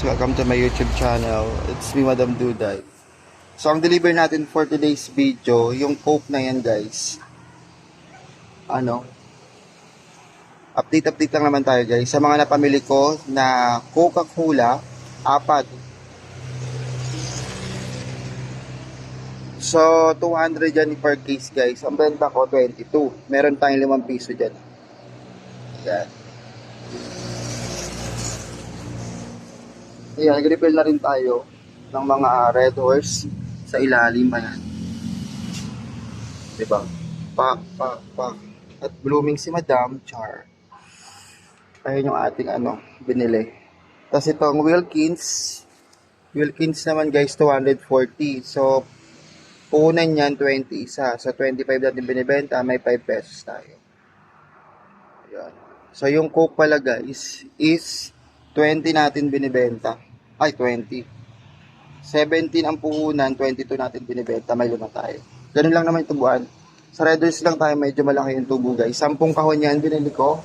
Welcome to my YouTube channel. It's me, Madam Duday. So, ang deliver natin for today's video, yung Coke na yan, guys. Ano? Update-update lang naman tayo, guys. Sa mga napamili ko na Coca-Cola, apat. So, 200 yan per case, guys. Ang benta ko, 22. Meron tayong 5 piso dyan. Yan. Ayan, nag-refill na rin tayo ng mga red horse sa ilalim. Ayan. Diba? Pak, pak, pak. At blooming si Madam Char. Ayan yung ating ano, binili. Tapos itong Wilkins. Wilkins naman guys, 240. So, punan yan, 20 isa. So, 25 natin binibenta, may 5 pesos tayo. Ayan. So, yung Coke pala guys, is 20 natin binibenta. Ay, 20. 17 ang puhunan, 22 natin binibenta, may lima tayo. Ganun lang naman yung tubuan. Sa Red Horse lang tayo, medyo malaki yung tubo guys. 10 kahon yan, binili ko.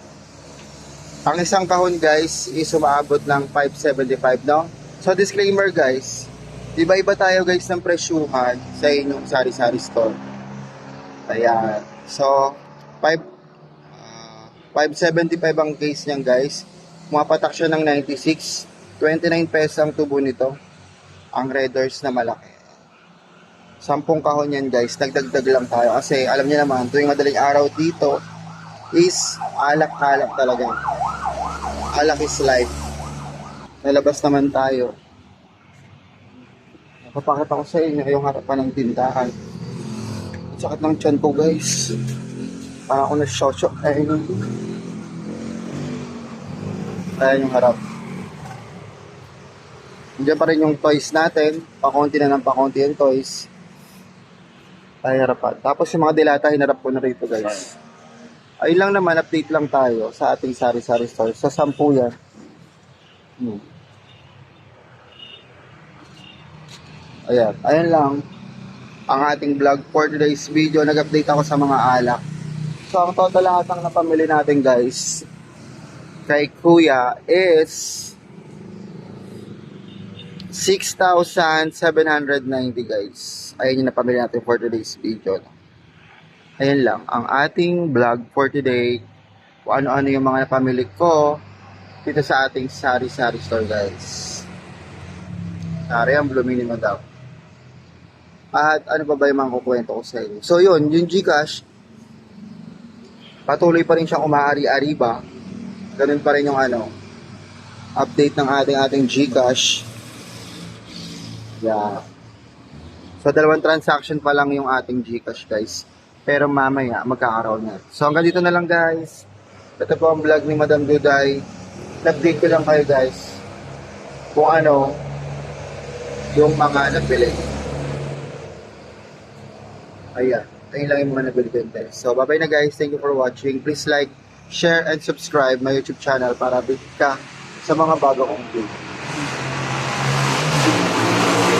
Ang isang kahon guys, is umaabot ng 575, no? So, disclaimer guys, iba-iba tayo guys ng presyuhan sa inyong sari-sari store. Ayan. So, 5 ah, 575 ang case niyan guys. Mapatak siya ng 96. 29 pesos ang tubo nito. Ang Redders na malaki. Sampung kahon yan guys. Dagdagdag lang tayo. Kasi alam niyo naman, tuwing madaling araw dito is alak-alak talaga. Alak is life. Nalabas naman tayo. Papakita ko sa inyo yung harapan ng tindahan. Sakit ng tiyan ko guys. Para ako na-shosho. Ayun. Ayan yung harap. Diyan pa rin yung toys natin. Pakunti na ng pakunti yung toys. Ay, harapan. Tapos yung mga dilata, hinarap ko na rito guys. Ayun lang naman, update lang tayo sa ating sari-sari store. Sa sampu yan. Hmm. Ayan, ayan lang ang ating vlog for today's video. Nag-update ako sa mga alak. So, ang total lahat ng napamili natin guys kay Kuya is 6,790 guys. Ayan yung napamili natin for today's video. Ayan lang, ang ating vlog for today. Kung ano-ano yung mga napamili ko dito sa ating sari-sari store guys. Sari ang blooming ni Madam. At ano pa ba yung mga kukwento ko sa inyo? So yun, yung Gcash, patuloy pa rin siyang umaari-ari ba? Ganun pa rin yung ano, update ng ating ating Gcash. Yeah. So, dalawang transaction pa lang yung ating Gcash, guys. Pero mamaya, magkakaroon na. So, hanggang dito na lang, guys. Ito po ang vlog ni Madam Duday. Nag-update ko lang kayo, guys. Kung ano, yung mga nabili. Ayan. Ayun lang yung mga nabili ko, guys. So, bye-bye na, guys. Thank you for watching. Please like, share, and subscribe my YouTube channel para update ka sa mga bago kong video.